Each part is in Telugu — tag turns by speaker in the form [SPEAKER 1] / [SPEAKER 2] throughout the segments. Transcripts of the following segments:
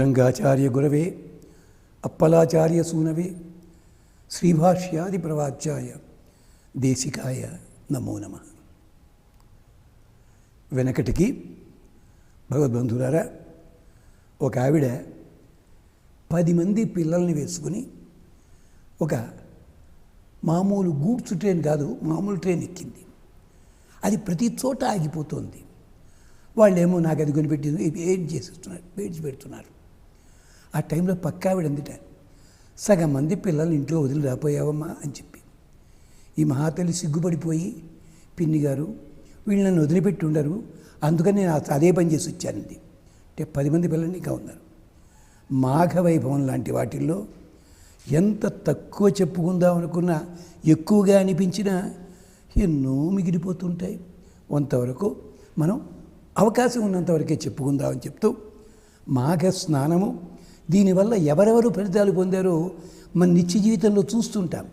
[SPEAKER 1] శ్రీరంగాచార్య గురవే అప్పలాచార్య సూనవే శ్రీభాష్యాది ప్రవాచ్యాయ దేశికాయ నమో నమ. వెనకటికి భగవద్బంధులారా ఒక ఆవిడ పది మంది పిల్లల్ని వేసుకుని ఒక మామూలు గూడ్స్ ట్రైన్ కాదు మామూలు ట్రైన్ ఎక్కింది. అది ప్రతి చోట ఆగిపోతుంది. వాళ్ళేమో నాకు అది కొనిపెట్టింది ఏం చేసేస్తున్నారు పేడ్చి పెడుతున్నారు. ఆ టైంలో పక్క ఆవిడ అందిట సగం మంది పిల్లల్ని ఇంట్లో వదిలి రాపోయావమ్మా అని చెప్పి. ఈ మహాతల్లి సిగ్గుపడిపోయి పిన్ని గారు వీళ్ళు నన్ను వదిలిపెట్టి ఉండరు అందుకని నేను అదే పని చేసి వచ్చానండి అంటే పది మంది పిల్లలు ఇంకా ఉన్నారు. మాఘవైభవం లాంటి వాటిల్లో ఎంత తక్కువ చెప్పుకుందాం అనుకున్నా ఎక్కువగా అనిపించినా ఎన్నో మిగిలిపోతుంటాయి. కొంతవరకు మనం అవకాశం ఉన్నంతవరకే చెప్పుకుందామని చెప్తూ మాఘ స్నానము దీనివల్ల ఎవరెవరు ఫలితాలు పొందారో మన నిత్య జీవితంలో చూస్తుంటాం.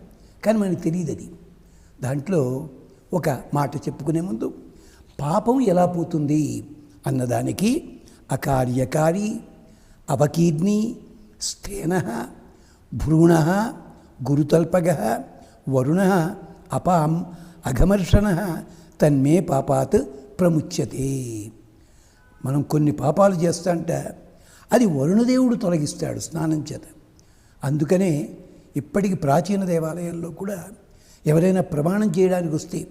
[SPEAKER 1] కానీ మనకి తెలియదు అది. దాంట్లో ఒక మాట చెప్పుకునే ముందు పాపం ఎలా పోతుంది అన్నదానికి అకార్యకారి అవకీర్ణి స్థేన భ్రూణ గురుతల్పగ వరుణ అపాం అఘమర్షణ తన్మే పాపాత్ ప్రముచ్యతే. మనం కొన్ని పాపాలు చేస్తాంట అది వరుణదేవుడు తొలగిస్తాడు స్నానం చేత. అందుకనే ఇప్పటికి ప్రాచీన దేవాలయాల్లో కూడా ఎవరైనా ప్రమాణం చేయడానికి వస్తే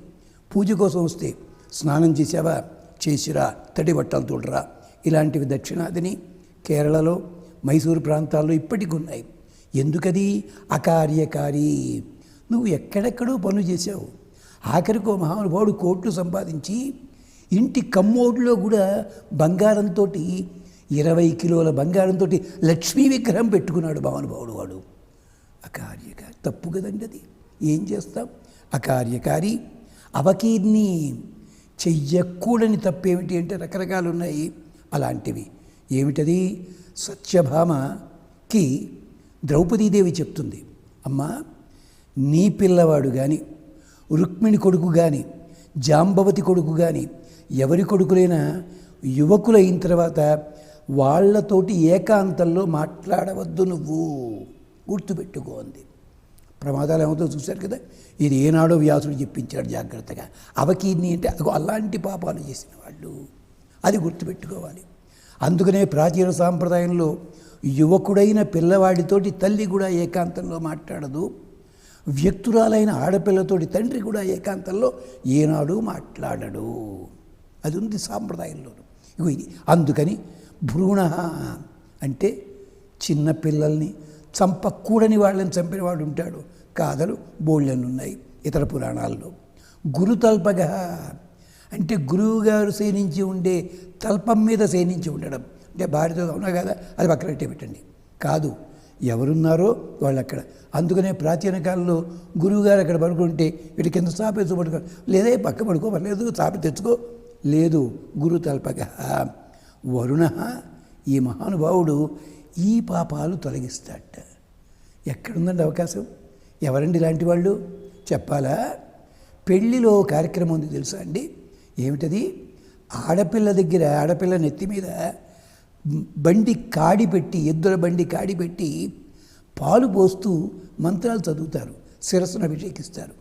[SPEAKER 1] పూజ కోసం వస్తే స్నానం చేసావా? చేసిరా తడి బట్టలు తోడరా. ఇలాంటివి దక్షిణాదిని కేరళలో మైసూరు ప్రాంతాల్లో ఇప్పటికి ఉన్నాయి. ఎందుకది? అకార్యకారి. నువ్వు ఎక్కడెక్కడో పనులు చేసావు ఆఖరికో మహానుభావుడు కోట్లు సంపాదించి ఇంటి కమ్మోడులో కూడా బంగారంతో ఇరవై కిలోల బంగారంతో లక్ష్మీ విగ్రహం పెట్టుకున్నాడు మహానుభావుడు వాడు. అకార్యకారి. తప్పు కదండి అది. ఏం చేస్తాం? అకార్యకారి అవకీర్ణి చెయ్యకూడని తప్పేమిటి అంటే రకరకాలు ఉన్నాయి అలాంటివి. ఏమిటది? సత్యభామకి ద్రౌపదీదేవి చెప్తుంది. అమ్మా నీ పిల్లవాడు కానీ రుక్మిణి కొడుకు కానీ జాంబవతి కొడుకు కానీ ఎవరి కొడుకులైనా యువకులైన తర్వాత వాళ్ళతోటి ఏకాంతంలో మాట్లాడవద్దు నువ్వు. గుర్తుపెట్టుకో అంది. ప్రమాదాలు ఏమవుతుందో చూశారు కదా? ఇది ఏనాడో వ్యాసుడు చెప్పించాడు జాగ్రత్తగా. అవకీర్ణి అంటే అగో అలాంటి పాపాలు చేసిన వాళ్ళు. అది గుర్తుపెట్టుకోవాలి. అందుకనే ప్రాచీన సాంప్రదాయంలో యువకుడైన పిల్లవాడితోటి తల్లి కూడా ఏకాంతంలో మాట్లాడదు. వ్యక్తురాలైన ఆడపిల్లతోటి తండ్రి కూడా ఏకాంతంలో ఏనాడు మాట్లాడడు. అది ఉంది సాంప్రదాయంలోనూ. ఇగో ఇది. అందుకని భ్రూణ అంటే చిన్న పిల్లల్ని చంపకూడని వాళ్ళని చంపినవాడు ఉంటాడు. కాదలు బోళ్ళనున్నాయి ఇతర పురాణాల్లో. గురు గురుతల్పగ అంటే గురువుగారు సేనించి ఉండే తల్పం మీద సేనించి ఉండడం. అంటే భార్యతో ఉన్నా కదా? అది పక్కన పెట్టండి. కాదు ఎవరున్నారో వాళ్ళు అక్కడ అందుకనే ప్రాచీన కాలంలో గురువుగారు అక్కడ పడుకుంటే వీటి కింద చాపేసి పడుకో లేదే పక్క పడుకో లేదు చాపి తెచ్చుకో. లేదు గురు తల్పగ. వరుణ ఈ మహానుభావుడు ఈ పాపాలు తొలగిస్తాడట. ఎక్కడుందండి అవకాశం? ఎవరండి ఇలాంటి వాళ్ళు? చెప్పాలా? పెళ్ళిలో కార్యక్రమం ఉంది తెలుసా అండి? ఏమిటది? ఆడపిల్ల దగ్గర ఆడపిల్ల నెత్తి మీద బండి కాడి పెట్టి ఎద్దుల బండి కాడి పెట్టి పాలు పోస్తూ మంత్రాలు చదువుతారు శిరస్సును అభిషేకిస్తారు.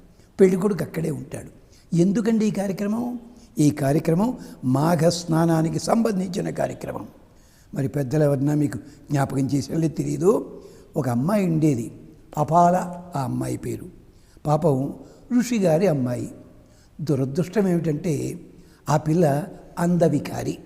[SPEAKER 1] పెళ్ళికొడుకు అక్కడే ఉంటాడు. ఎందుకండి ఈ కార్యక్రమం? ఈ కార్యక్రమం మాఘ స్నానానికి సంబంధించిన కార్యక్రమం. మరి పెద్దలు ఎవరన్నా మీకు జ్ఞాపకం చేసేది తెలియదు ఒక అమ్మాయి ఉండేది. అపాల ఆ అమ్మాయి పేరు. పాపం ఋషి గారి అమ్మాయి. దురదృష్టం ఏమిటంటే ఆ పిల్ల అందవికారి.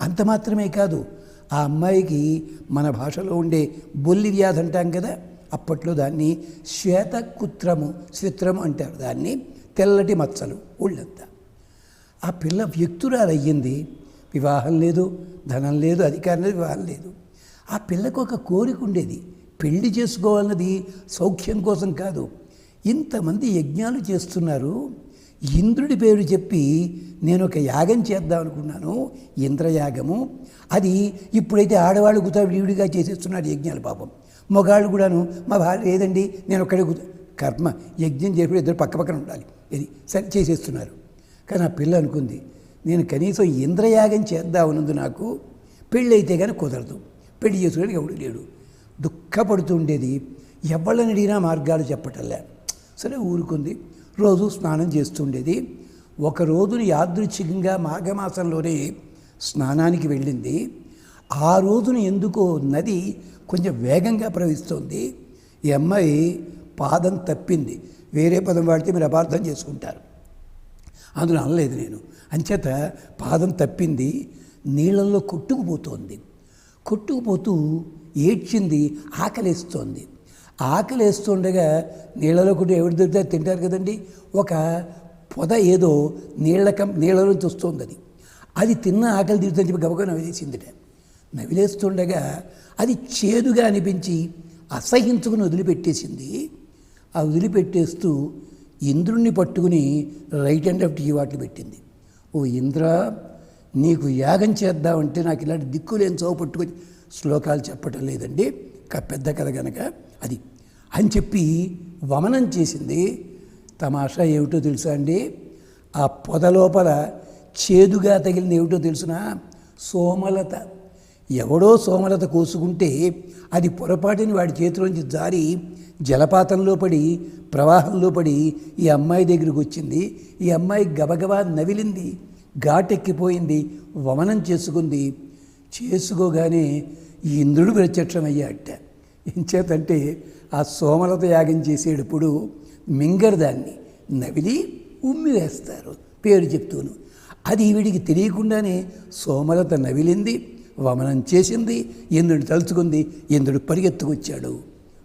[SPEAKER 1] అంత మాత్రమే కాదు ఆ అమ్మాయికి మన భాషలో ఉండే బొల్లి వ్యాధి అంటాం కదా అప్పట్లో దాన్ని శ్వేతకుత్రము శ్విత్రము అంటారు దాన్ని. తెల్లటి మచ్చలు ఒళ్ళంతా. ఆ పిల్ల వ్యక్తురాలయ్యింది. వివాహం లేదు ధనం లేదు అధికారం లేదు వివాహం లేదు. ఆ పిల్లకు ఒక కోరిక ఉండేది. పెళ్ళి చేసుకోవాలన్నది సౌఖ్యం కోసం కాదు. ఇంతమంది యజ్ఞాలు చేస్తున్నారు. ఇంద్రుడి పేరు చెప్పి నేను ఒక యాగం చేద్దాం అనుకున్నాను. ఇంద్రయాగము. అది ఇప్పుడైతే ఆడవాళ్ళు గుతా చేసేస్తున్నారు యజ్ఞాలు పాపం. మగాళ్ళు కూడాను మా భార్య లేదండి నేను ఒక్కడే కర్మ. యజ్ఞం చేసి ఇద్దరు పక్క పక్కన ఉండాలి. ఇది సరి చేసేస్తున్నారు. కానీ ఆ పిల్ల అనుకుంది నేను కనీసం ఇంద్రయాగం చేద్దామన్నది నాకు పెళ్ళైతే కానీ కుదరదు. పెళ్ళి చేసుకోవడానికి ఎవడు లేడు. దుఃఖపడుతుండేది ఎవళ్ళని అడిగినా మార్గాలు చెప్పటంలే. సరే ఊరుకుంది. రోజు స్నానం చేస్తుండేది. ఒక రోజుని యాదృచ్ఛికంగా మాఘమాసంలోనే స్నానానికి వెళ్ళింది. ఆ రోజున ఎందుకో నది కొంచెం వేగంగా ప్రవహిస్తోంది. ఈ అమ్మాయి పాదం తప్పింది. వేరే పదం వాడితే మీరు అపార్థం చేసుకుంటారు. అందులో అనలేదు నేను. అంచేత పాదం తప్పింది నీళ్ళల్లో కొట్టుకుపోతోంది. కొట్టుకుపోతూ ఏడ్చింది ఆకలేస్తోంది. ఆకలేస్తుండగా నీళ్ళలో కొట్టి ఎవరు దొరికితే తింటారు కదండి? ఒక పొద ఏదో నీళ్ళ కం నీళ్ళ నుంచి వస్తుంది అది అది తిన్న ఆకలి తీరుతుందని చెప్పి గబగబా నవిలేసిందిట నవిలేస్తుండగా అది చేదుగా అనిపించి అసహించుకుని వదిలిపెట్టేసింది. ఆ వదిలిపెట్టేస్తూ ఇంద్రుణ్ణి పట్టుకుని రైట్ అండ్ ఆఫ్ టీ వాటిని పెట్టింది. ఓ ఇంద్ర నీకు యాగం చేద్దామంటే నాకు ఇలాంటి దిక్కులేని చోవు పట్టుకొని శ్లోకాలు చెప్పటం లేదండి. ఒక పెద్ద కథ కనుక అది. అని చెప్పి వమనం చేసింది. తమాషా ఏమిటో తెలుసా అండి? ఆ పొద లోపల చేదుగా తగిలింది ఏమిటో తెలుసునా? సోమలత. ఎవడో సోమలత కోసుకుంటే అది పొరపాటుని వాడి చేతిలోంచి జారి జలపాతంలో పడి ప్రవాహంలో పడి ఈ అమ్మాయి దగ్గరికి వచ్చింది. ఈ అమ్మాయి గబగబా నవిలింది. ఘాటెక్కిపోయింది. వమనం చేసుకుంది. చేసుకోగానే ఈ ఇంద్రుడు ప్రత్యక్షమయ్యాట ఎంచేతంటే ఆ సోమలత యాగం చేసేటప్పుడు మింగర్ దాన్ని నవిలి ఉమ్మి వేస్తారు పేరు చెప్తూను. అది వీడికి తెలియకుండానే సోమలత నవిలింది. వమనం చేసింది ఇంద్రుడు తలుచుకుంది ఇంద్రుడు పరిగెత్తుకొచ్చాడు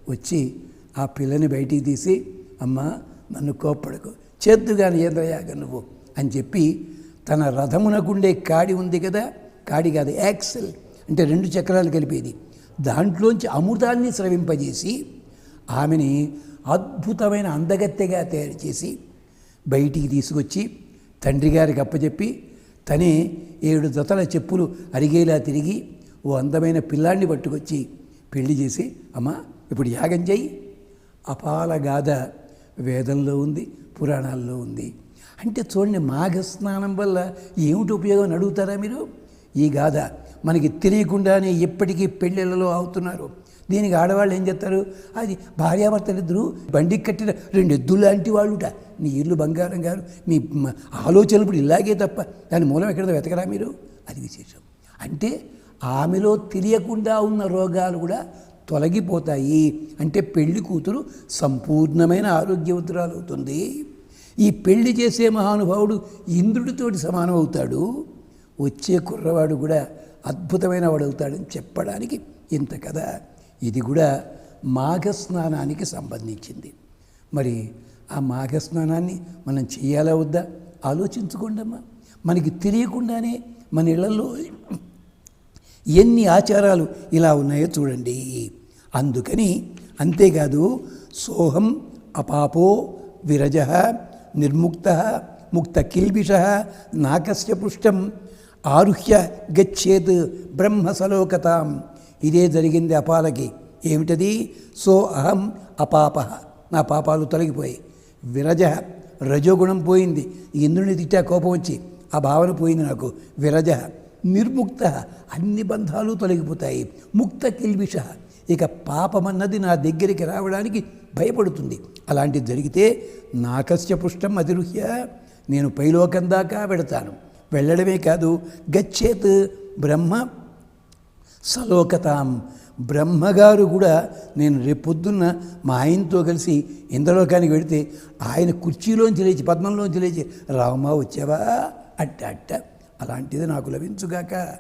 [SPEAKER 1] వచ్చి ఆ పిల్లని బయటికి తీసి అమ్మా నన్ను కోప్పడకు. చేద్దుగాని ఏంద్రయాగ నువ్వు అని చెప్పి తన రథమునకుండే కాడి ఉంది కదా కాడి కాదు యాక్సెల్ అంటే రెండు చక్రాలు కలిపేది. దాంట్లోంచి అమృతాన్ని స్రవింపజేసి ఆమెని అద్భుతమైన అందగత్తెగా తయారు చేసి బయటికి తీసుకొచ్చి తండ్రి గారికి అప్పచెప్పి తనే ఏడు జతల చెప్పులు అరిగేలా తిరిగి ఓ అందమైన పిల్లాన్ని పట్టుకొచ్చి పెళ్ళి చేసి అమ్మా ఇప్పుడు యాగం చేయి. అపాల గాథ వేదంలో ఉంది పురాణాల్లో ఉంది. అంటే చూడండి మాఘ స్నానం వల్ల ఏమిటి ఉపయోగం అడుగుతారా మీరు? ఈ గాథ మనకి తెలియకుండానే ఎప్పటికీ పెళ్ళిళ్ళలో అవుతున్నారు. దీనికి ఆడవాళ్ళు ఏం చేస్తారు? అది భార్యాభర్తలు ఇద్దరు బండికి కట్టిన రెండు ఎద్దులు లాంటి వాళ్ళుట. నీ ఇల్లు బంగారం గారు. మీ ఆలోచనలు ఇప్పుడు ఇలాగే తప్ప దాని మూలం ఎక్కడ వెతకరా మీరు? అది విశేషం. అంటే ఆమెలో తెలియకుండా ఉన్న రోగాలు కూడా తొలగిపోతాయి. అంటే పెళ్ళి కూతురు సంపూర్ణమైన ఆరోగ్యవంతురాలు అవుతుంది ఈ పెళ్ళి చేసే మహానుభావుడు ఇంద్రుడితోటి సమానం అవుతాడు. వచ్చే కుర్రవాడు కూడా అద్భుతమైన వాడు అవుతాడని చెప్పడానికి ఇంత కథ. ఇది కూడా మాఘస్నానానికి సంబంధించింది. మరి ఆ మాఘస్నానాన్ని మనం చేయాలా వద్దా? ఆలోచించుకోండమ్మా. మనకి తెలియకుండానే మన ఇళ్ళలో ఎన్ని ఆచారాలు ఇలా ఉన్నాయో చూడండి. అందుకని అంతేకాదు సోహం అపాపో విరజ నిర్ముక్త ముక్త కిల్బిష నాకస్య పృష్టం ఆరుహ్య గచ్చేత్ బ్రహ్మసలోకతాం. ఇదే జరిగింది అపాలకి. ఏమిటది? సో అహం అపాప. నా పాపాలు తొలగిపోయాయి. విరజ. రజోగుణం పోయింది. ఇంద్రుని తిట్టా కోపం వచ్చి ఆ భావన పోయింది నాకు. విరజ. నిర్ముక్త. అన్ని బంధాలు తొలగిపోతాయి. ముక్త కిల్బిష ఇక పాపమన్నది నా దగ్గరికి రావడానికి భయపడుతుంది. అలాంటిది జరిగితే నాకస్య పుష్టం అతిరుహ్య నేను పైలోకం దాకా వెడతాను. వెళ్ళడమే కాదు గచ్చేత్ బ్రహ్మ సలోకతాం. బ్రహ్మగారు కూడా నేను రేపొద్దున్న మా ఆయనతో కలిసి ఇంద్రలోకానికి వెళితే ఆయన కుర్చీలోంచి లేచి పద్మంలోంచి లేచి రామా వచ్చావా? అట్ట అట్ట. అలాంటిది నాకు లభించుగాక.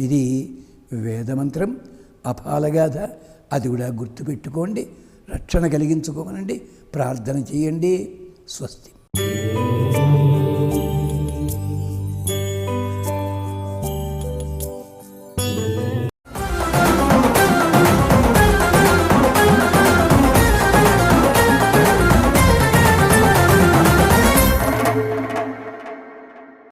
[SPEAKER 1] ఇది వేదమంత్రం అపాలగాథ. అది కూడా గుర్తుపెట్టుకోండి. రక్షణ కలిగించుకోమనండి. ప్రార్థన చేయండి. స్వస్తి.